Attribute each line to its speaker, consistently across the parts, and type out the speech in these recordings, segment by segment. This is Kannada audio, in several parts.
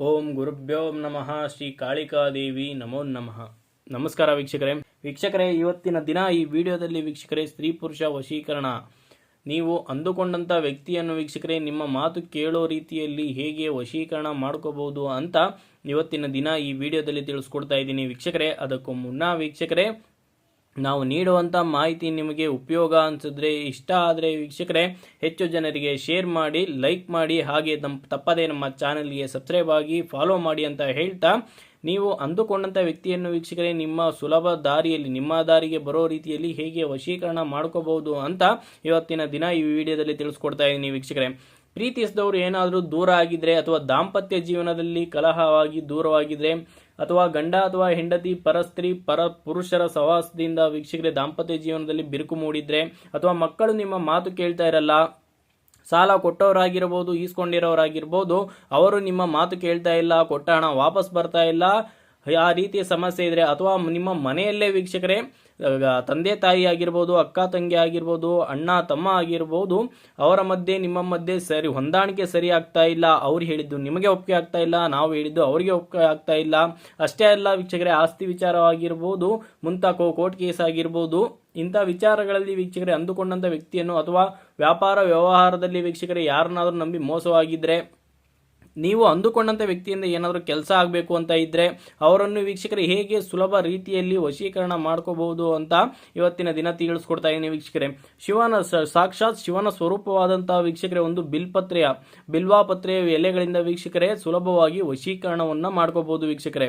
Speaker 1: ಓಂ ಗುರುಭ್ಯೋ ನಮಃ. ಶ್ರೀ ಕಾಳಿಕಾದೇವಿ ನಮೋ ನಮಃ. ನಮಸ್ಕಾರ ವೀಕ್ಷಕರೇ. ವೀಕ್ಷಕರೇ, ಇವತ್ತಿನ ದಿನ ಈ ವಿಡಿಯೋದಲ್ಲಿ ವೀಕ್ಷಕರೇ, ಸ್ತ್ರೀ ಪುರುಷ ವಶೀಕರಣ. ನೀವು ಅಂದುಕೊಂಡಂಥ ವ್ಯಕ್ತಿಯನ್ನು ವೀಕ್ಷಕರೇ, ನಿಮ್ಮ ಮಾತು ಕೇಳೋ ರೀತಿಯಲ್ಲಿ ಹೇಗೆ ವಶೀಕರಣ ಮಾಡ್ಕೋಬಹುದು ಅಂತ ಇವತ್ತಿನ ದಿನ ಈ ವಿಡಿಯೋದಲ್ಲಿ ತಿಳಿಸ್ಕೊಡ್ತಾ ಇದ್ದೀನಿ ವೀಕ್ಷಕರೇ. ಅದಕ್ಕೂ ಮುನ್ನ ವೀಕ್ಷಕರೇ ನಾವು ನೀಡುವಂಥ ಮಾಹಿತಿ ನಿಮಗೆ ಉಪಯೋಗ ಅನಿಸಿದ್ರೆ, ಇಷ್ಟ ಆದರೆ ವೀಕ್ಷಕರೇ, ಹೆಚ್ಚು ಜನರಿಗೆ ಶೇರ್ ಮಾಡಿ ಲೈಕ್ ಮಾಡಿ, ಹಾಗೆ ನಮ್ಮ ತಪ್ಪದೇ ನಮ್ಮ ಚಾನಲ್ಗೆ ಸಬ್ಸ್ಕ್ರೈಬ್ ಆಗಿ ಫಾಲೋ ಮಾಡಿ ಅಂತ ಹೇಳ್ತಾ, ನೀವು ಅಂದುಕೊಂಡಂಥ ವ್ಯಕ್ತಿಯನ್ನು ವೀಕ್ಷಕರೇ, ನಿಮ್ಮ ಸುಲಭ ದಾರಿಯಲ್ಲಿ, ನಿಮ್ಮ ದಾರಿಗೆ ಬರೋ ರೀತಿಯಲ್ಲಿ ಹೇಗೆ ವಶೀಕರಣ ಮಾಡ್ಕೋಬಹುದು ಅಂತ ಇವತ್ತಿನ ದಿನ ಈ ವಿಡಿಯೋದಲ್ಲಿ ತಿಳಿಸ್ಕೊಡ್ತಾ ಇದ್ದೀನಿ ವೀಕ್ಷಕರೇ. ಪ್ರೀತಿಸಿದವರು ಏನಾದರೂ ದೂರ ಆಗಿದ್ರೆ ಅಥವಾ ದಾಂಪತ್ಯ ಜೀವನದಲ್ಲಿ ಕಲಹವಾಗಿ, ದೂರವಾಗಿದ್ರೆ ಅಥವಾ ಗಂಡ ಅಥವಾ ಹೆಂಡತಿ ಪರಸ್ತ್ರೀ ಪರ ಪುರುಷರ ಸಹವಾಸದಿಂದ ವೀಕ್ಷಕರೇ, ದಾಂಪತ್ಯ ಜೀವನದಲ್ಲಿ ಬಿರುಕು ಮೂಡಿದ್ರೆ ಅಥವಾ ಮಕ್ಕಳು ನಿಮ್ಮ ಮಾತು ಕೇಳ್ತಾ ಇರಲ್ಲ, ಸಾಲ ಕೊಟ್ಟವರಾಗಿರ್ಬೋದು, ಈಸ್ಕೊಂಡಿರೋರಾಗಿರ್ಬೋದು, ಅವರು ನಿಮ್ಮ ಮಾತು ಕೇಳ್ತಾ ಇಲ್ಲ, ಕೊಟ್ಟ ಹಣ ವಾಪಸ್ ಬರ್ತಾ ಇಲ್ಲ ಆ ರೀತಿಯ ಸಮಸ್ಯೆ ಇದ್ರೆ ಅಥವಾ ನಿಮ್ಮ ಮನೆಯಲ್ಲೇ ವೀಕ್ಷಕರೇ ತಂದೆ ತಾಯಿ ಆಗಿರ್ಬೋದು, ಅಕ್ಕ ತಂಗಿ ಆಗಿರ್ಬೋದು, ಅಣ್ಣ ತಮ್ಮ ಆಗಿರ್ಬೋದು, ಅವರ ಮಧ್ಯೆ, ನಿಮ್ಮ ಮಧ್ಯೆ ಸರಿ, ಹೊಂದಾಣಿಕೆ ಸರಿ ಆಗ್ತಾ ಇಲ್ಲ, ಅವ್ರು ಹೇಳಿದ್ದು ನಿಮಗೆ ಒಪ್ಪಿಗೆ ಆಗ್ತಾ ಇಲ್ಲ, ನಾವು ಹೇಳಿದ್ದು ಅವರಿಗೆ ಒಪ್ಪಿಗೆ ಆಗ್ತಾ ಇಲ್ಲ, ಅಷ್ಟೇ ಅಲ್ಲ ವೀಕ್ಷಕರೇ, ಆಸ್ತಿ ವಿಚಾರವಾಗಿರ್ಬೋದು ಮುಂತಾಕೋ ಕೋರ್ಟ್ ಕೇಸ್ ಆಗಿರ್ಬೋದು, ಇಂಥ ವಿಚಾರಗಳಲ್ಲಿ ವೀಕ್ಷಕರೇ, ಅಂದುಕೊಂಡಂಥ ವ್ಯಕ್ತಿಯನ್ನು ಅಥವಾ ವ್ಯಾಪಾರ ವ್ಯವಹಾರದಲ್ಲಿ ವೀಕ್ಷಕರೇ, ಯಾರನ್ನಾದರೂ ನಂಬಿ ಮೋಸವಾಗಿದ್ರೆ ನೀವು ಅಂದುಕೊಂಡಂಥ ವ್ಯಕ್ತಿಯಿಂದ ಏನಾದರೂ ಕೆಲಸ ಆಗಬೇಕು ಅಂತ ಇದ್ದರೆ ಅವರನ್ನು ವೀಕ್ಷಕರು ಹೇಗೆ ಸುಲಭ ರೀತಿಯಲ್ಲಿ ವಶೀಕರಣ ಮಾಡ್ಕೋಬಹುದು ಅಂತ ಇವತ್ತಿನ ದಿನ ತಿಳಿಸ್ಕೊಡ್ತಾ ಇದ್ದೀನಿ ವೀಕ್ಷಕರೇ. ಶಿವನ ಸಾಕ್ಷಾತ್ ಶಿವನ ಸ್ವರೂಪವಾದಂತಹ ವೀಕ್ಷಕರೇ ಒಂದು ಬಿಲ್ಪತ್ರೆಯ ಬಿಲ್ವಾಪತ್ರೆಯ ಎಲೆಗಳಿಂದ ವೀಕ್ಷಕರೇ ಸುಲಭವಾಗಿ ವಶೀಕರಣವನ್ನು ಮಾಡ್ಕೋಬಹುದು ವೀಕ್ಷಕರೇ.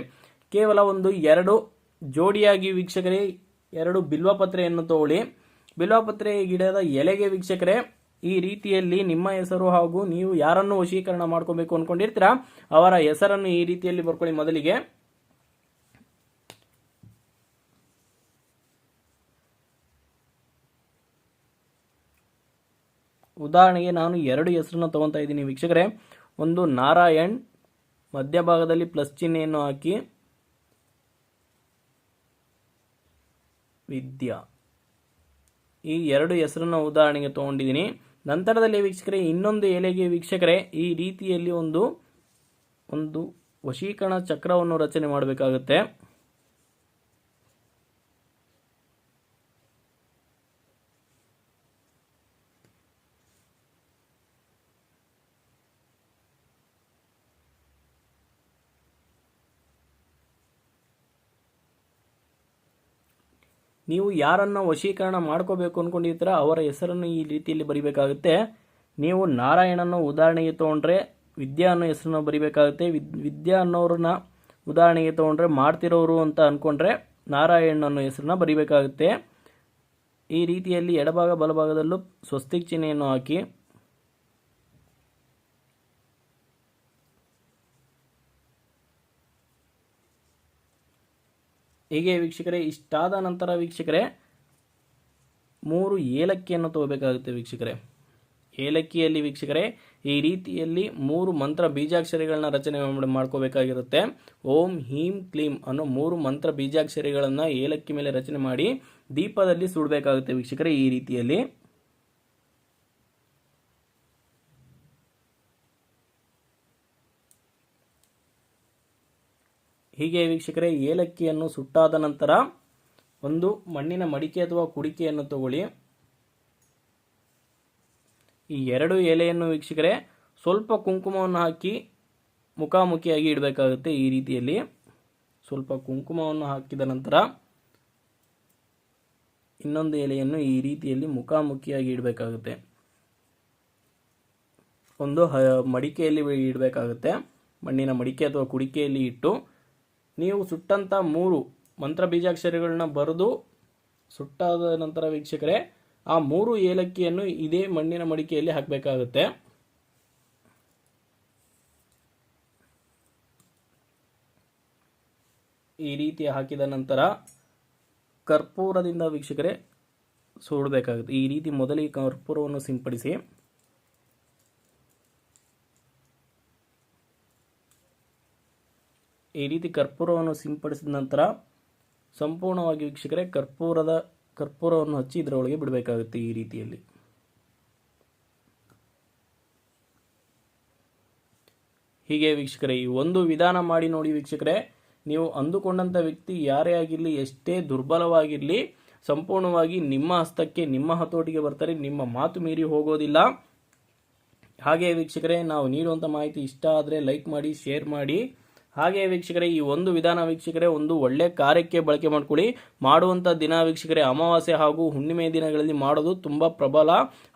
Speaker 1: ಕೇವಲ ಒಂದು ಎರಡು ಜೋಡಿಯಾಗಿ ವೀಕ್ಷಕರೇ ಎರಡು ಬಿಲ್ವಪತ್ರೆಯನ್ನು ತಗೊಳ್ಳಿ ಬಿಲ್ವಪತ್ರೆ ಗಿಡದ ಎಲೆಗೆ ವೀಕ್ಷಕರೇ ಈ ರೀತಿಯಲ್ಲಿ ನಿಮ್ಮ ಹೆಸರು ಹಾಗೂ ನೀವು ಯಾರನ್ನು ವಶೀಕರಣ ಮಾಡ್ಕೋಬೇಕು ಅನ್ಕೊಂಡಿರ್ತೀರಾ? ಅವರ ಹೆಸರನ್ನು ಈ ರೀತಿಯಲ್ಲಿ ಬರ್ಕೊಳ್ಳಿ ಮೊದಲಿಗೆ. ಉದಾಹರಣೆಗೆ ನಾನು ಎರಡು ಹೆಸರನ್ನು ತಗೊತಾ ಇದ್ದೀನಿ ವೀಕ್ಷಕರೇ. ಒಂದು ನಾರಾಯಣ್, ಮಧ್ಯಭಾಗದಲ್ಲಿ ಪ್ಲಸ್ ಚಿಹ್ನೆಯನ್ನು ಹಾಕಿ. ವಿದ್ಯಾ. ಈ ಎರಡು ಹೆಸರನ್ನ ಉದಾಹರಣೆಗೆ ತಗೊಂಡಿದ್ದೀನಿ. ನಂತರದಲ್ಲಿ ವೀಕ್ಷಕರೇ ಇನ್ನೊಂದು ಎಲೆಗೆ ವೀಕ್ಷಕರೇ ಈ ರೀತಿಯಲ್ಲಿ ಒಂದು ಒಂದು ವಶೀಕರಣ ಚಕ್ರವನ್ನು ರಚನೆ ಮಾಡಬೇಕಾಗುತ್ತೆ. ನೀವು ಯಾರನ್ನ ವಶೀಕರಣ ಮಾಡ್ಕೋಬೇಕು ಅನ್ಕೊಂಡಿರ್ತೀರ ಅವರ ಹೆಸರನ್ನು ಈ ರೀತಿಯಲ್ಲಿ ಬರಿಬೇಕಾಗುತ್ತೆ. ನೀವು ನಾರಾಯಣನ ಉದಾಹರಣೆಗೆ ತಗೊಂಡ್ರೆ ವಿದ್ಯಾ ಅನ್ನೋ ಹೆಸರನ್ನು ಬರಿಬೇಕಾಗುತ್ತೆ. ವಿದ್, ವಿದ್ಯಾ ಅನ್ನೋರನ್ನ ಉದಾಹರಣೆಗೆ ತಗೊಂಡ್ರೆ ಮಾಡ್ತಿರೋರು ಅಂತ ಅಂದ್ಕೊಂಡ್ರೆ ನಾರಾಯಣ ಅನ್ನೋ ಹೆಸರನ್ನ ಬರಿಬೇಕಾಗುತ್ತೆ. ಈ ರೀತಿಯಲ್ಲಿ ಎಡಭಾಗ ಬಲಭಾಗದಲ್ಲೂ ಸ್ವಸ್ತಿಕ್ ಚಿಹ್ನೆಯನ್ನು ಹಾಕಿ ಹೀಗೆ ವೀಕ್ಷಕರೇ, ಇಷ್ಟಾದ ನಂತರ ವೀಕ್ಷಕರೇ, ಮೂರು ಏಲಕ್ಕಿಯನ್ನು ತಗೋಬೇಕಾಗುತ್ತೆ ವೀಕ್ಷಕರೇ. ಏಲಕ್ಕಿಯಲ್ಲಿ ವೀಕ್ಷಕರೇ, ಈ ರೀತಿಯಲ್ಲಿ ಮೂರು ಮಂತ್ರ ಬೀಜಾಕ್ಷರಿಗಳನ್ನ ರಚನೆ ಮಾಡ್- ಮಾಡ್ಕೋಬೇಕಾಗಿರುತ್ತೆ. ಓಂ ಹೀಂ ಕ್ಲೀಂ ಅನ್ನೋ ಮೂರು ಮಂತ್ರ ಬೀಜಾಕ್ಷರಿಗಳನ್ನು ಏಲಕ್ಕಿ ಮೇಲೆ ರಚನೆ ಮಾಡಿ ದೀಪದಲ್ಲಿ ಸುಡಬೇಕಾಗುತ್ತೆ ವೀಕ್ಷಕರೇ ಈ ರೀತಿಯಲ್ಲಿ. ಹೀಗೆ ವೀಕ್ಷಕರೇ, ಏಲಕ್ಕಿಯನ್ನು ಸುಟ್ಟಾದ ನಂತರ ಒಂದು ಮಣ್ಣಿನ ಮಡಿಕೆ ಅಥವಾ ಕುಡಿಕೆಯನ್ನು ತಗೊಳ್ಳಿ. ಈ ಎರಡು ಎಲೆಯನ್ನು ವೀಕ್ಷಕರೇ, ಸ್ವಲ್ಪ ಕುಂಕುಮವನ್ನು ಹಾಕಿ ಮುಖಾಮುಖಿಯಾಗಿ ಇಡಬೇಕಾಗುತ್ತೆ ಈ ರೀತಿಯಲ್ಲಿ. ಸ್ವಲ್ಪ ಕುಂಕುಮವನ್ನು ಹಾಕಿದ ನಂತರ ಇನ್ನೊಂದು ಎಲೆಯನ್ನು ಈ ರೀತಿಯಲ್ಲಿ ಮುಖಾಮುಖಿಯಾಗಿ ಇಡಬೇಕಾಗುತ್ತೆ. ಒಂದು ಮಡಿಕೆಯಲ್ಲಿ ಇಡಬೇಕಾಗುತ್ತೆ. ಮಣ್ಣಿನ ಮಡಿಕೆ ಅಥವಾ ಕುಡಿಕೆಯಲ್ಲಿ ಇಟ್ಟು ನೀವು ಸುಟ್ಟಂಥ ಮೂರು ಮಂತ್ರ ಬೀಜಾಕ್ಷರಗಳನ್ನ ಬರೆದು ಸುಟ್ಟಾದ ನಂತರ ವೀಕ್ಷಕರೇ, ಆ ಮೂರು ಏಲಕ್ಕಿಯನ್ನು ಇದೇ ಮಣ್ಣಿನ ಮಡಿಕೆಯಲ್ಲಿ ಹಾಕಬೇಕಾಗುತ್ತೆ. ಈ ರೀತಿ ಹಾಕಿದ ನಂತರ ಕರ್ಪೂರದಿಂದ ವೀಕ್ಷಕರೇ ಸುಡಬೇಕಾಗುತ್ತೆ. ಈ ರೀತಿ ಮೊದಲಿಗೆ ಕರ್ಪೂರವನ್ನು ಸಿಂಪಡಿಸಿ ಈ ರೀತಿ ಕರ್ಪೂರವನ್ನು ಸಿಂಪಡಿಸಿದ ನಂತರ ಸಂಪೂರ್ಣವಾಗಿ ವೀಕ್ಷಕರೇ, ಕರ್ಪೂರದ ಕರ್ಪೂರವನ್ನು ಹಚ್ಚಿ ಇದರೊಳಗೆ ಬಿಡಬೇಕಾಗುತ್ತೆ ಈ ರೀತಿಯಲ್ಲಿ. ಹೀಗೆ ವೀಕ್ಷಕರೇ, ಈ ಒಂದು ವಿಧಾನ ಮಾಡಿ ನೋಡಿ ವೀಕ್ಷಕರೇ, ನೀವು ಅಂದುಕೊಂಡಂಥ ವ್ಯಕ್ತಿ ಯಾರೇ ಆಗಿರಲಿ, ಎಷ್ಟೇ ದುರ್ಬಲವಾಗಿರಲಿ, ಸಂಪೂರ್ಣವಾಗಿ ನಿಮ್ಮ ಹಸ್ತಕ್ಕೆ, ನಿಮ್ಮ ಹತೋಟಿಗೆ ಬರ್ತಾರೆ, ನಿಮ್ಮ ಮಾತು ಮೀರಿ ಹೋಗೋದಿಲ್ಲ. ಹಾಗೆ ವೀಕ್ಷಕರೇ, ನಾವು ನೀಡುವಂಥ ಮಾಹಿತಿ ಇಷ್ಟ ಆದರೆ ಲೈಕ್ ಮಾಡಿ, ಶೇರ್ ಮಾಡಿ. ಹಾಗೆ ವೀಕ್ಷಕರೇ, ಈ ಒಂದು ವಿಧಾನ ವೀಕ್ಷಕರೇ, ಒಂದು ಒಳ್ಳೆ ಕಾರ್ಯಕ್ಕೆ ಬಳಕೆ ಮಾಡ್ಕೊಳ್ಳಿ. ಮಾಡುವಂಥ ದಿನ ವೀಕ್ಷಕರೇ, ಅಮಾವಾಸ್ಯೆ ಹಾಗೂ ಹುಣ್ಣಿಮೆ ದಿನಗಳಲ್ಲಿ ಮಾಡೋದು ತುಂಬ ಪ್ರಬಲ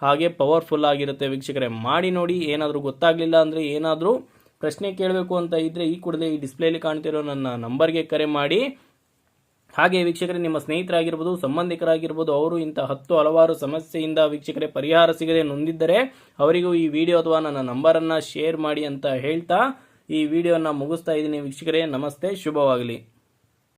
Speaker 1: ಹಾಗೆ ಪವರ್ಫುಲ್ ಆಗಿರುತ್ತೆ ವೀಕ್ಷಕರೇ. ಮಾಡಿ ನೋಡಿ ಏನಾದರೂ ಗೊತ್ತಾಗಲಿಲ್ಲ ಅಂದರೆ ಏನಾದರೂ ಪ್ರಶ್ನೆ ಕೇಳಬೇಕು ಅಂತ ಇದ್ದರೆ ಈ ಕೂಡಲೇ ಈ ಡಿಸ್ಪ್ಲೇಲಿ ಕಾಣ್ತಿರೋ ನನ್ನ ನಂಬರ್ಗೆ ಕರೆ ಮಾಡಿ. ಹಾಗೆ ವೀಕ್ಷಕರೇ, ನಿಮ್ಮ ಸ್ನೇಹಿತರಾಗಿರ್ಬೋದು, ಸಂಬಂಧಿಕರಾಗಿರ್ಬೋದು, ಅವರು ಇಂಥ ಹತ್ತು ಹಲವಾರು ಸಮಸ್ಯೆಯಿಂದ ವೀಕ್ಷಕರೇ ಪರಿಹಾರ ಸಿಗದೆ ನೊಂದಿದ್ದರೆ ಅವರಿಗೂ ಈ ವಿಡಿಯೋ ಅಥವಾ ನನ್ನ ನಂಬರನ್ನು ಶೇರ್ ಮಾಡಿ ಅಂತ ಹೇಳ್ತಾ ಈ ವಿಡಿಯೋನ ಮುಗಿಸ್ತಾ ಇದ್ದೀನಿ ವೀಕ್ಷಕರೇ. ನಮಸ್ತೆ. ಶುಭವಾಗಲಿ.